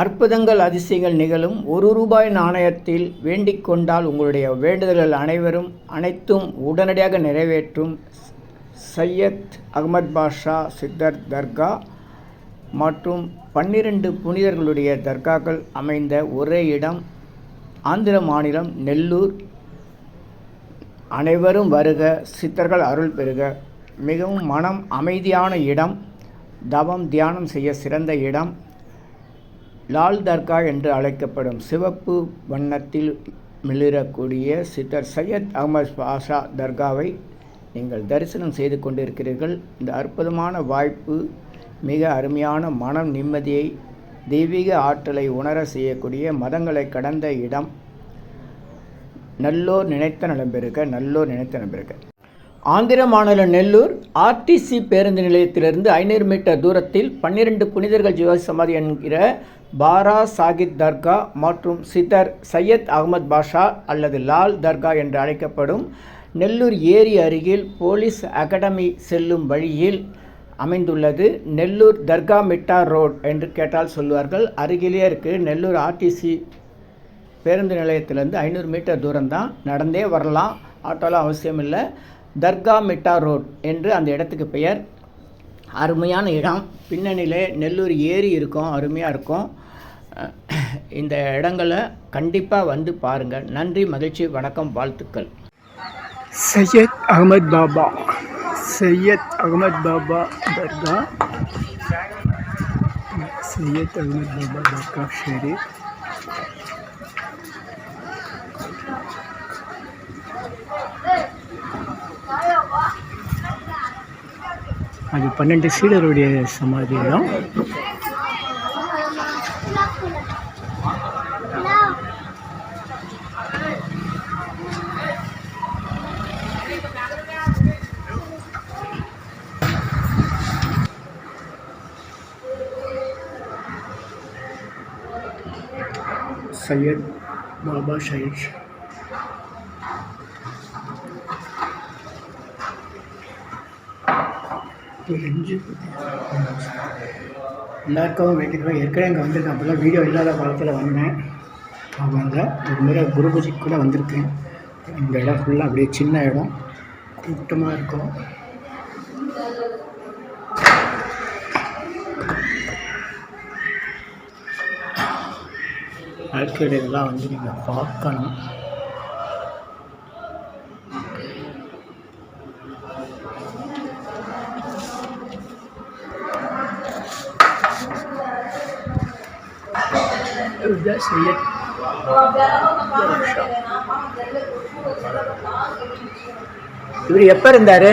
அற்புதங்கள் அதிசயங்கள் நிகழும். ஒரு ரூபாய் நாணயத்தில் வேண்டிக் கொண்டால் உங்களுடைய வேண்டுதல்கள் அனைவரும் அனைத்தும் உடனடியாக நிறைவேற்றும். சையத் அகமது பாஷா சித்தர் தர்கா மற்றும் பன்னிரண்டு புனிதர்களுடைய தர்காக்கள் அமைந்த ஒரே இடம் ஆந்திர மாநிலம் நெல்லூர். அனைவரும் வருக சித்தர்கள் அருள் பெறுக. மிகவும் மனம் அமைதியான இடம். தவம் தியானம் செய்ய சிறந்த இடம். லால் தர்கா என்று அழைக்கப்படும் சிவப்பு வண்ணத்தில் மிளிரக்கூடிய சித்தர் சையத் அகமது பாஷா தர்காவை நீங்கள் தரிசனம் செய்து கொண்டிருக்கிறீர்கள். இந்த அற்புதமான வாய்ப்பு மிக அருமையான மனம் நிம்மதியை தெய்வீக ஆற்றலை உணர செய்யக்கூடிய மதங்களை கடந்த இடம். நல்லோர் நினைத்த நலம் நல்லோர் நினைத்த நலம் ஆந்திர மாநில நெல்லூர் ஆர்டிசி பேருந்து நிலையத்திலிருந்து ஐநூறு மீட்டர் தூரத்தில் பன்னிரண்டு புனிதர்கள் ஜீவ சமாதி என்கிற பாரா சாகித் தர்கா மற்றும் சித்தர் சையத் அகமது பாஷா அல்லது லால் தர்கா என்று அழைக்கப்படும் நெல்லூர் ஏரி அருகில் போலீஸ் அகாடமி செல்லும் வழியில் அமைந்துள்ளது நெல்லூர் தர்கா மிட்டா ரோட் என்று கேட்டால் சொல்லுவார்கள் அருகிலே இருக்குது நெல்லூர் ஆர்டிசி பேருந்து நிலையத்திலேருந்து ஐநூறு மீட்டர் தூரம் தான் நடந்தே வரலாம். ஆட்டோலாம் அவசியம் இல்லை தர்கா மிட்டா ரோட் என்று அந்த இடத்துக்கு பெயர். அருமையான இடம். பின்னணியிலே நெல்லூர் ஏரி இருக்கும் அருமையாக இருக்கும். இந்த இடங்களை கண்டிப்பாக வந்து பாருங்கள் நன்றி மகிழ்ச்சி வணக்கம் வாழ்த்துக்கள். சையத் அகமது பாபா. சையத் அகமது பாபா தர்கா. சையத் அகமது பாபா தர்கா ஷெரீப் அது பன்னெண்டு சீடருடைய சமாதி இடம். சையத் பாபா ஷஹீத் தெரிஞ்சு எல்லாருக்கும் வேண்டிக்கிறோம் ஏற்கனவே இங்கே வந்திருக்கேன் அப்போல்லாம் வீடியோ இல்லாத காலத்தில் வந்தேன். அவங்க ஒரு முறை குரு பூஜைக்கு கூட வந்திருக்கேன். இந்த இடம் ஃபுல்லாக அப்படியே சின்ன இடம். கூட்டமாக இருக்கும். வாழ்க்கையோட இதெல்லாம் வந்து நீங்கள் பார்க்கணும். செய்ய இவர் எப்போ இருந்தார்?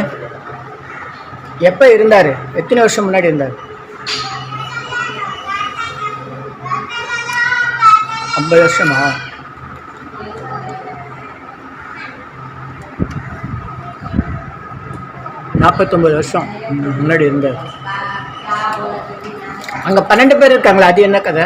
எப்போ இருந்தார்? எத்தனை வருஷம் முன்னாடி இருந்தார்? ஐம்பது வருஷமா? நாற்பத்தொம்பது வருஷம் முன்னாடி இருந்தார். அங்கே பன்னெண்டு பேர் இருக்காங்களா? அது என்ன கதை?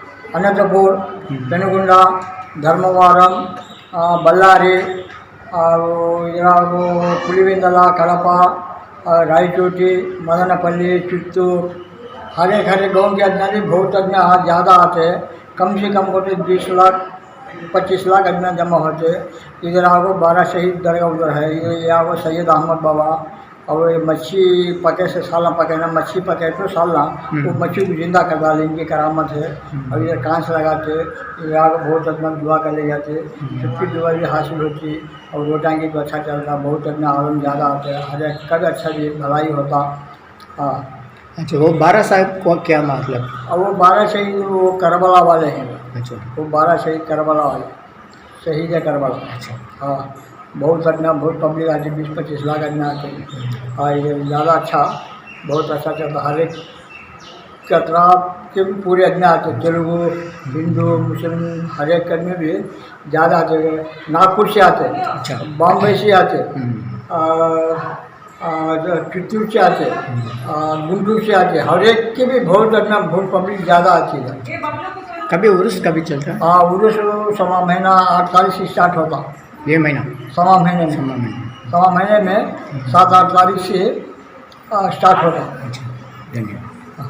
अनंतपुर पेनुगुंडा और इधर वो कड़प और रायचोटी, मदनपल्ली, चित्तूर, हर हर गाँव के अदना भी बहुत अदना ज़्यादा आते कम से कम होते बीस लाख, पच्चीस लाख अदना जमा होते इधर आपको बारह शहीद दरगाह उधर है। ये आपको सैयद अहमद बाबा और ये मच्छी पके से साला पकेना मच्छी पके तो साला। वो मच्छी को ज़िंदा कर डाले इनकी करामत है। और इधर कांच लगाते ये बहुत अदना दुआ कर ले जाते। सबकी दुआ भी हासिल होती। और रोटांगी तो अच्छा चलता बहुत अदना आलम ज़्यादा आते हैं। हर एक कद अच्छा भी भलाई होता। हाँ। अच्छा वो बारह साहब को क्या मतलब? और वो बारह शहीद वो करबला वाले हैं। अच्छा। वो बारह शहीद करबला वाले। शहीद है करबला। अच्छा। हाँ। बहुत अदना बहुत पब्लिक आती बीस पच्चीस लाख अदना आते हैं हाँ ये ज़्यादा अच्छा बहुत अच्छा चलता हर एक कतरा के भी पूरे आदमी आते तेलुगु हिंदू मुस्लिम हर एक आदमी भी ज़्यादा आते नागपुर से आते हैं अच्छा। बॉम्बे से आते हैं हम्म, और, और चित्तूर से आते और गुंटूर से आते हैं हर एक के भी बहुत आदमी बहुत पब्लिक ज़्यादा आती है। कभी उर्स कभी चलता? है उर्स सवा महीना तारीख से स्टार्ट होता। ये महीना सवा महीने में समा महीना सवा महीने में सात आठ तारीख से स्टार्ट होता अच्छा धन्यवाद हाँ,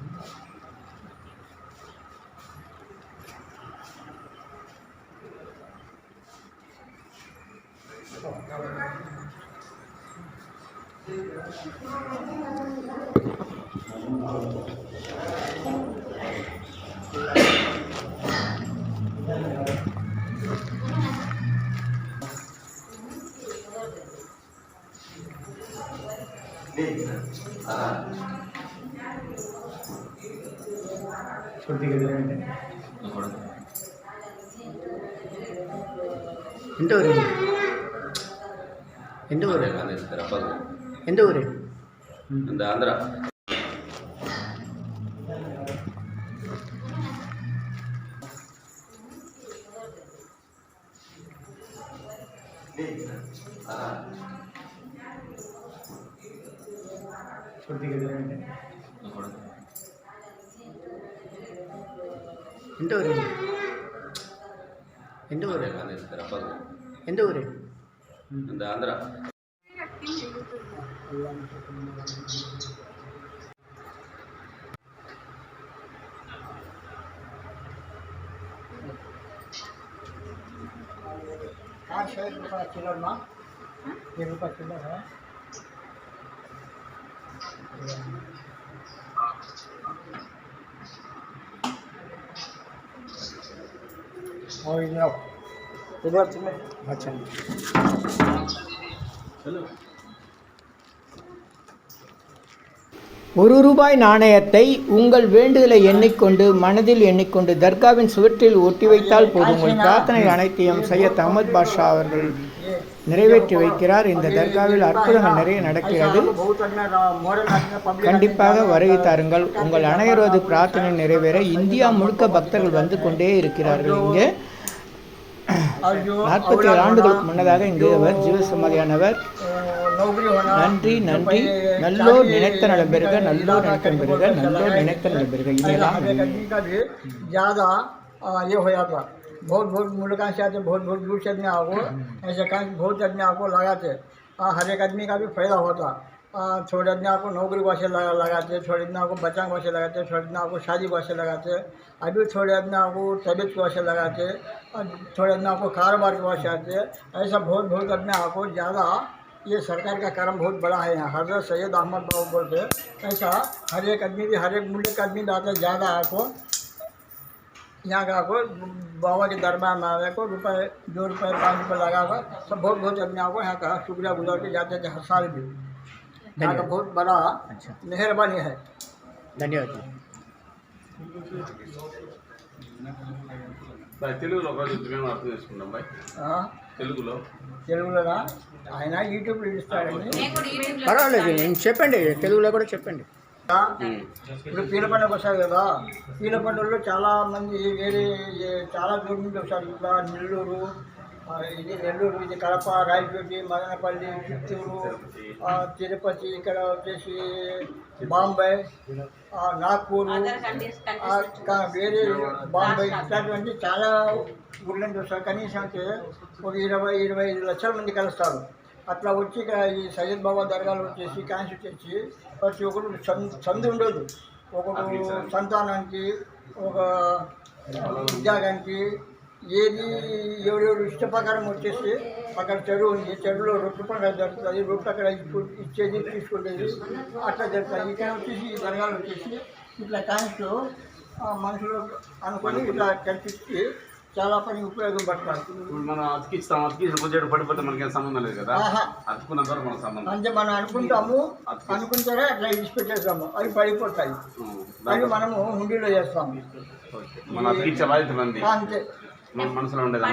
എന്താ പറയുക எந்த ஊர்? எந்த ஊர்? இந்த ஆந்திரா. எந்த ஊர்? எந்த ஊர். எந்த ஊர்? இந்த ஆந்திரா हाँ छः रुपये किलो ना छः रुपये किलो है और इधर इधर तुम्हें अच्छा ஒரு ரூபாய் நாணயத்தை உங்கள் வேண்டுதலை எண்ணிக்கொண்டு மனதில் எண்ணிக்கொண்டு தர்காவின் சுவற்றில் ஒட்டி வைத்தால் போதும் உங்கள் பிரார்த்தனை அனைத்தையும் சையத் அகமது பாஷா அவர்கள் நிறைவேற்றி வைக்கிறார் இந்த தர்காவில் அற்புதங்கள் நிறைய நடக்கிறது बहुत अच्छा मॉडल आदमी पब्लिक கண்டிப்பாக வருகை தாருங்கள் உங்கள் அனைவரது பிரார்த்தனை நிறைவேற இந்தியா முழுக்க பக்தர்கள் வந்து கொண்டே இருக்கிறார்கள் இங்கே और जो நாற்பத்தி ஏழு ஆண்டுகளுக்கு முன்னதாக இங்கு அவர் ஜீவசமாதியானவர் नौकरी होना நன்றி நன்றி நல்லோர் நினைத்த நலம் பெறுக நல்லோர் நினைத்த நலம் பெறுக நல்லோர் நினைத்த நலம் பெறுக இதெல்லாம் हमें आदमी का भी ज़्यादा आ, ये हो जाता बहुत बहुत मुल्क से आते बहुत बहुत दूर से आदमी आपको ऐसे काम बहुत आदमी आपको लगाते आ, हर एक आदमी का भी फायदा होता थोड़े आदमी आपको नौकरी वास्ते लगा लगाते आदमी आपको बच्चा के लगाते आदमी आपको शादी के लगाते, अभी आदमी आपको तबीयत वास्ते लगाते थोड़े आदमी आपको कारोबार के वास्ते आते ऐसा बहुत बहुत आदमी आपको ज़्यादा ये सरकार का काम बहुत बड़ा है यहाँ। हज़रत सैयद अहमद बाबू बोलते ऐसा हर एक आदमी भी, हर एक मूल्य का आदमी है ज़्यादा आपको यहाँ का आपको बाबा के दरबार में आने को रुपए, दो रुपए, पाँच रुपये लगा कर सब बहुत बहुत आदमी आपको यहाँ का शुक्रिया गुजार के जाते थे हर साल भी। यहाँ का बहुत बड़ा अच्छा मेहरबानी है ధన్యవాదాలు బాయ్ తెలుగులో ఒక రోజు మేము అర్థం చేసుకుంటాం బాయ్ हाँ, తెలుగులో తెలుగులోనా ఆయన యూట్యూబ్లో ఇస్తాడండి పర్వాలేదు నేను చెప్పండి తెలుగులో కూడా చెప్పండి ఇప్పుడు పీల పండుగ వస్తారు కదా పీల పండుగలో చాలా మంది వేరే ఏ- చాలా దూరం నుంచి వస్తారు ఇట్లా నెల్లూరు ఆ, ఇది నెల్లూరు ఇది కడప రాయచోటి మదనపల్లి చిత్తూరు ఆ, తిరుపతి ఇక్కడ వచ్చేసి బాంబే ఆ, నాగ్పూరు ఆ, కా- వేరే బాంబే ఇట్లాంటివన్నీ చాలా ఊళ్ళ నుంచి వస్తారు కనీసం అయితే ఒక ఇరవై ఇరవై ఐదు లక్షల మంది కలుస్తారు. అట్లా వచ్చి ఇక్కడ ఈ సయ్యద్ బాబా దర్గాలో వచ్చేసి కాన్స్ వచ్చేసి ప్రతి ఒక్కరు సందు సందు ఉండదు. ఒకడు సంతానానికి ఒక ఉద్యోగానికి ఏది ఎవరెవరు ఇష్ట ప్రకారం వచ్చేసి అక్కడ చెరువు ఉంది. చెరువులో రొట్టె పండుగ జరుగుతుంది రొట్టె అక్కడ ఇచ్చేది తీసుకునేది అట్లా జరుగుతుంది ఇక్కడ వచ్చేసి ఈ దర్గాలు వచ్చేసి ఇట్లా కాయిన్స్ మనుషులు అనుకొని ఇట్లా కల్పించి చాలా పని ఉపయోగం పడతారు. మనం అతికిస్తాం అతికించిన బుద్ధి పడిపోతే మనకేం సంబంధం లేదు కదా. అతుకున్నంత వరకు మనకు సంబంధం అంటే మనం అనుకుంటాము అనుకుంటారే అట్లా విడిచిపెట్టేస్తాము. అవి పడిపోతాయి. అవి మనము హుండీలో చేస్తాము. మనం అతికించే బాధ్యత అంతే. మన మనసులో ఉండేది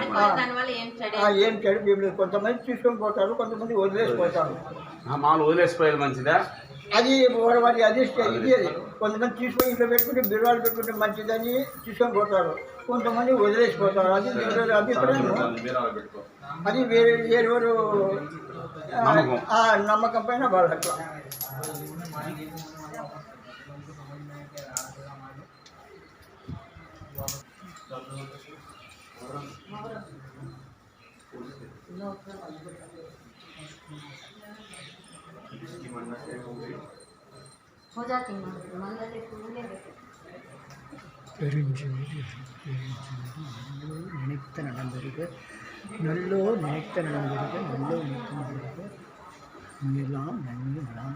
ఏం చెడు? బీబులు కొంతమంది తీసుకొని పోతారు కొంతమంది వదిలేసిపోతారు. ఆ, మామూలు వదిలేసిపోయేది మంచిదా? అది వారి అధిష్ట ఇది అది. కొంతమంది తీసుకొని ఇంట్లో పెట్టుకుంటే బిరువాలు పెట్టుకుంటే మంచిదని తీసుకొని పోతారు. కొంతమంది వదిలేసిపోతారు. అది అభిప్రాయం. అది వేరే వేరు నమ్మకం. ఆ నమ్మకం పైన వాళ్ళు అట్లా. हो जाती है मन लगे फूले பெருஞ்சோதி நினைத்த நடந்திருக்கு நல்லோ நினைத்த நடந்திருக்கு நல்லோ நினைத்த நடந்திருக்கு எல்லாம் நன்மை எல்லாம்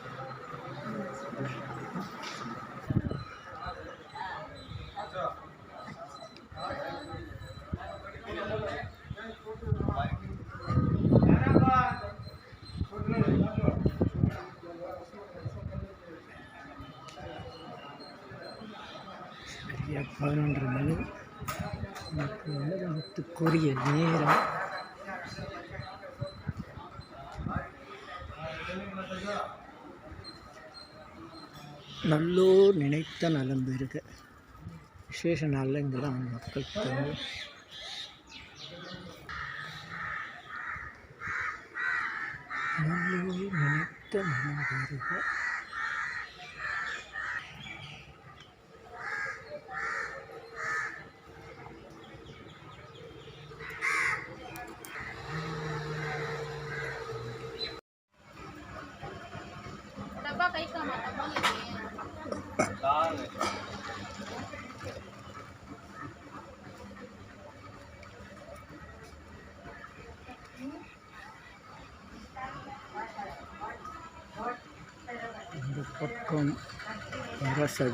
பதினொன்று மணி. எனக்கு உலகத்துக்குரிய நேரம். நல்லோர் நினைத்த நலம் பெருக விசேஷ நாளில் இங்கெல்லாம் மக்கள் தங்க நல்லோர் நினைத்த நலம் பெருக ba kay kama tabang ini? Lang. Potong rasa.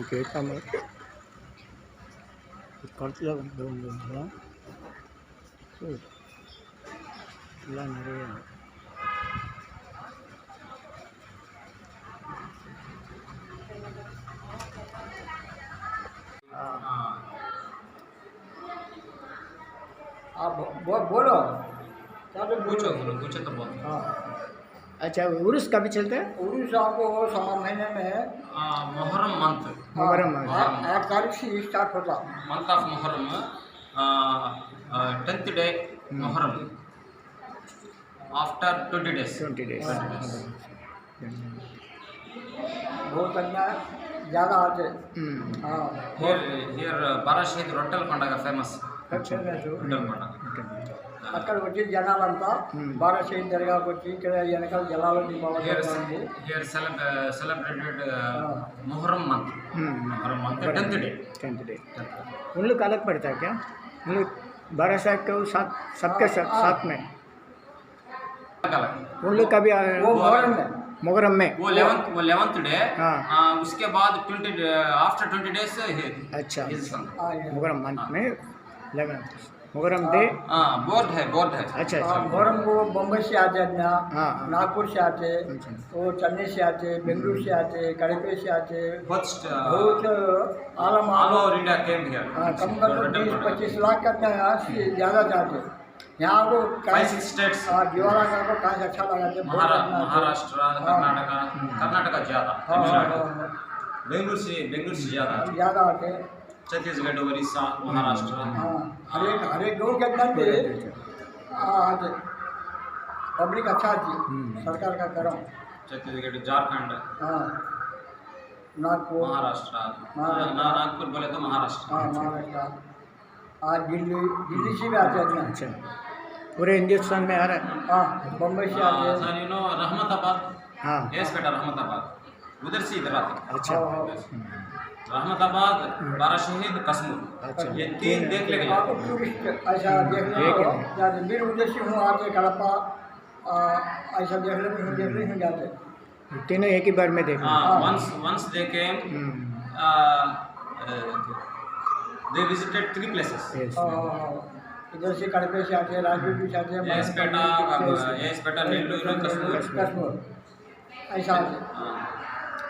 कुछ तो बहुत। हाँ। अच्छा उर्स कभी चलते हैं? उर्स आपको साल महीने में मोहर्रम मंथ। मोहर्रम आठ हाँ, तारीख से स्टार्ट होता। Month of Muharram tenth day Muharram. After twenty days twenty days बहुत हम्म। हाँ। अच्छा ज़्यादा आते हाँ। हियर हियर बारा शहीद रोटल पंडा का फ़ेमस अच्छा। रोटल पंडा అక్కడ వచ్చి జనాలంతా Hmm. బారాషేన్ దర్గాకు వచ్చి ఇక్కడ వెనకాల జలాలని హియర్ బాగా ఉంది here celebrated Muharram month Muharram month tenth day tenth day उन लोग का अलग पड़ता है क्या उन लोग बारह साहब के वो साथ सबके साथ साथ में उन लोग का भी वो मोहर्रम में मुहर्रम में वो लेवंथ वो लेवंथ डे हाँ। उसके बाद ट्वेंटी आफ्टर ट्वेंटी डेज अच्छा हाँ, ये। मुहर्रम मंथ में लगन मुहर्रम डे बोर्ड है बोर्ड है। अच्छा हाँ, अच्छा मोहर्रम को बम्बई से आते हैं ना हाँ। नागपुर से आते अच्छा। वो चेन्नई से आते बेंगलुरु से आते कड़पे से आते बहुत बहुत आलम all over India came here हाँ, कम कम तो बीस पच्चीस लाख का ज़्यादा चाहते यहाँ को फाइव सिक्स स्टेट्स हाँ दिवाला का को कांच अच्छा लगाते बहुत महारा अच्छा आता है। महाराष्ट्र कर्नाटक कर्नाटक ज़्यादा हाँ, हाँ, हाँ, बेंगलुरु से बेंगलुरु से ज़्यादा हाँ, ज़्यादा आते हैं। छत्तीसगढ़ उड़ीसा महाराष्ट्र हाँ हर एक हर एक गाँव के अंदर भी हाँ, पब्लिक अच्छा आती है हम्म। सरकार का करम छत्तीसगढ़ झारखंड हाँ नागपुर। महाराष्ट्र। नागपुर बोले तो महाराष्ट्र। हाँ महाराष्ट्र। आज दिल्ली दिल्ली से भी आते हैं। अच्छा। पूरे हिंदुस्तान में आ रहा है। हाँ बम्बई से आते हैं। Sir you know Rahmatabad? हाँ। एस बेटा रहमताबाद। उधर से इधर आते अच्छा। अहमदाबाद बारा शहीद कसमू ये तीन देख लेंगे। ऐसा जाते तीनों एक ही बार में देख हाँ once once they came they visited three places इधर से कड़पे से आते हैं राजपूत से आते हैं एस बेटा एस बेटा नेल्लूर कश्मीर। ऐसा आते हाँ।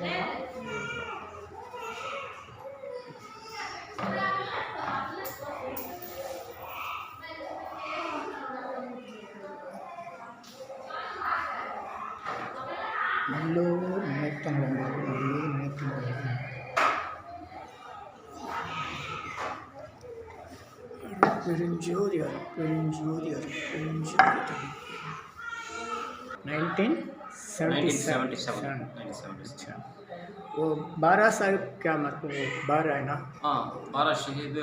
đó Hello, naik tanggal baru, naik tanggal baru. Perenjurian, perenjurian, perenjurian. Nineteen. अच्छा। वो बारह साल क्या मतलब बारह है ना? हाँ Barah Shaheed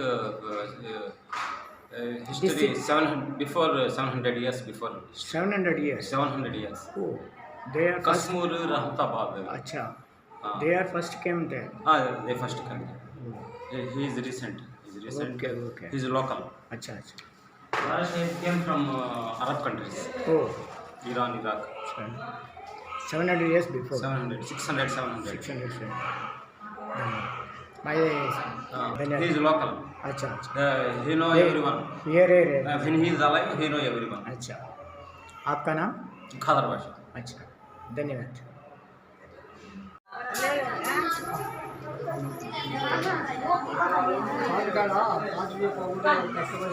history seven before seven hundred years before. Seven hundred years seven hundred years they are Kashmir Rahmatabad अच्छा। They are first came there अच्छा। हाँ they first came there he is recent is recent okay okay. He is local अच्छा अच्छा। Barah Shaheed came from Arab countries O. Iran Iraq. अच्छा। Seven hundred years before seven hundred six hundred seven hundred six hundred seven my he is local अच्छा अच्छा uh, he know everyone here here uh, when he is alive he know everyone अच्छा आपका नाम खादर बादशाह अच्छा धन्यवाद customer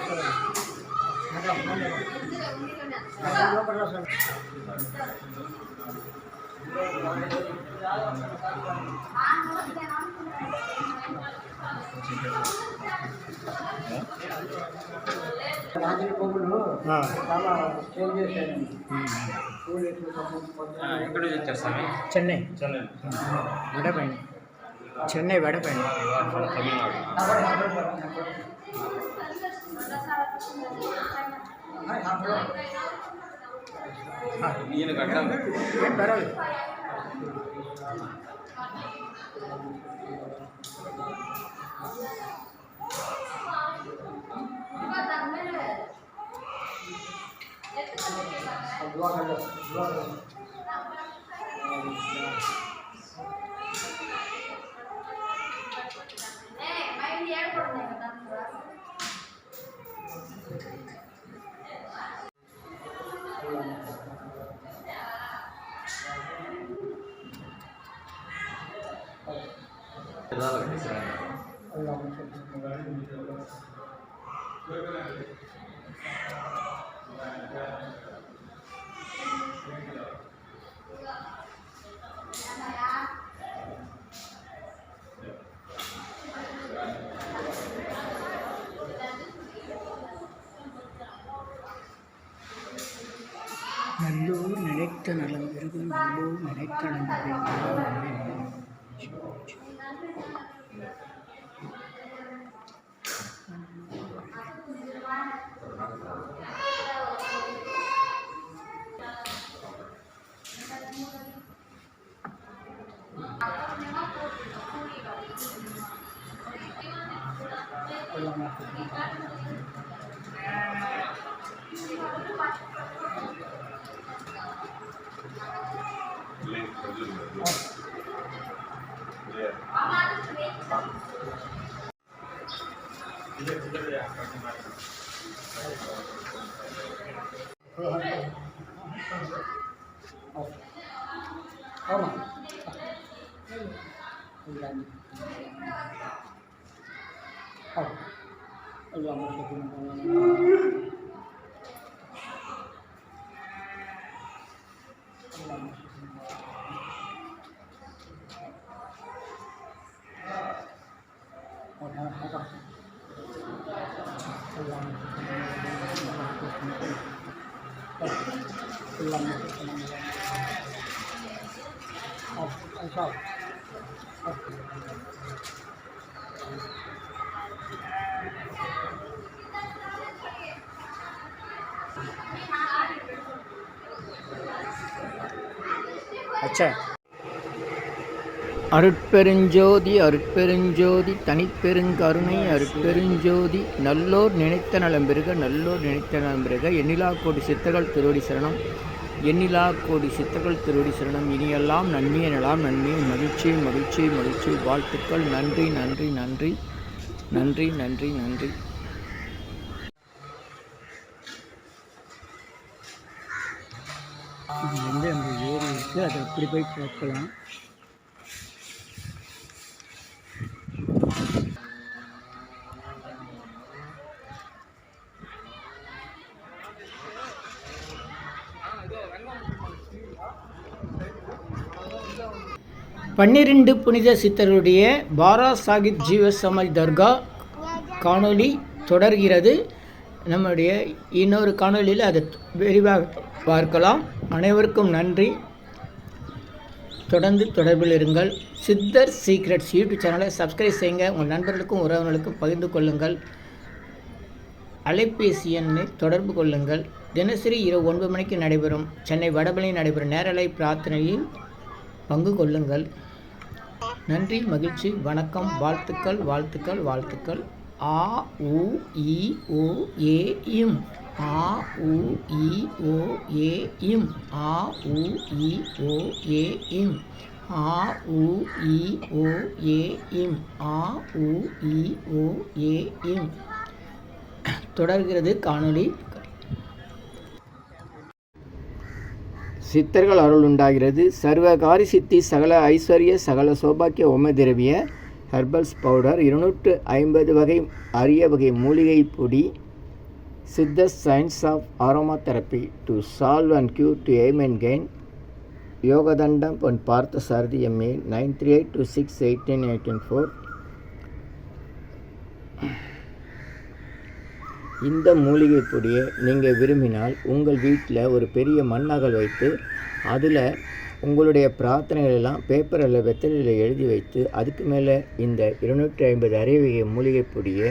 రాజుల కొమ్ములు చాలా చేంజ్ చేశాను ఎక్కడ వచ్చారు స్వామి చెన్నై చెన్నై వడపైన చెన్నై వడపైన తమిళనాడు అప్పుడు ನೀನು ಗಡ್ಡ ಬರೋದು Gracias. நல்லோர் நினைத்த நலம் பெருகும் நல்லோர் நினைத்த நலம் ஆமாம் 好嘛，好，好，好，好，好，好，好，好，好，好，好，好，அச்சா. அருட்பெருஞ்சோதி அருட்பெருஞ்சோதி தனிப்பெருங்கருணை அருட்பெருஞ்சோதி நல்லோர் நினைத்த நலம் பெறுக நல்லோர் நினைத்த நலம் எண்ணிலா கோடி சித்தர்கள் திருவடி சரணம். எண்ணிலா கோடி சித்தர்கள் திருவடி சரணம். இனியெல்லாம் நன்மை எனலாம். நன்மை மகிழ்ச்சி மகிழ்ச்சி மகிழ்ச்சி. வாழ்த்துக்கள். நன்றி நன்றி நன்றி. நன்றி நன்றி நன்றி. இருக்குது அதை அப்படி போய் பார்க்கலாம். பன்னிரண்டு புனித சித்தர்களுடைய பாரா சாஹிப் ஜீவ தர்கா காணொளி தொடர்கிறது. நம்முடைய இன்னொரு காணொளியில் அதை விரிவாக பார்க்கலாம். அனைவருக்கும் நன்றி. தொடர்ந்து தொடர்பில் இருங்கள். சித்தர் சீக்ரெட்ஸ் யூடியூப் சேனலை சப்ஸ்கிரைப் செய்யுங்க. உங்கள் நண்பர்களுக்கும் உறவினர்களுக்கும் பகிர்ந்து கொள்ளுங்கள். அலைபேசி எண்ணை தொடர்பு கொள்ளுங்கள். தினசரி இரவு ஒன்பது மணிக்கு நடைபெறும் சென்னை வடபழனி நடைபெறும் நேரலை பிரார்த்தனையில் பங்கு கொள்ளுங்கள். நன்றி மகிழ்ச்சி வணக்கம் வாழ்த்துக்கள் வாழ்த்துக்கள் வாழ்த்துக்கள். ஆ உ இ ஓ ஏ இம். ஆ உ இ ஓ ஏ இம். ஆ உ இ ஓ ஏ இம். ஆ உ இ ஓ ஏ இம். ஆ உ இ ஓ ஏ இம். தொடர்கிறது காணொளி. சித்தர்கள் அருள் உண்டாகிறது. சர்வகாரி சித்தி சகல ஐஸ்வர்ய சகல சௌபாக்கிய உமதிரவிய ஹெர்பல்ஸ் பவுடர் இருநூற்று ஐம்பது வகை அரிய வகை மூலிகை பொடி Siddha science of aromatherapy to solve and cure to aim and gain Yogathandam Pon Partha Sarathi MA nine three eight two six eighteen eighteen four இந்த மூலிகை பொடியை நீங்கள் விரும்பினால் உங்கள் வீட்டில் ஒரு பெரிய மண்ணகல் வைத்து அதில் உங்களுடைய பிரார்த்தனைகள் எல்லாம் பேப்பரில் வெத்தலையில் எழுதி வைத்து அதுக்கு மேலே இந்த இருநூற்றி ஐம்பது அரைவகை மூலிகை பொடியை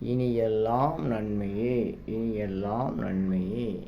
இனி எல்லாம் நன்மையே இனி எல்லாம் நன்மையே.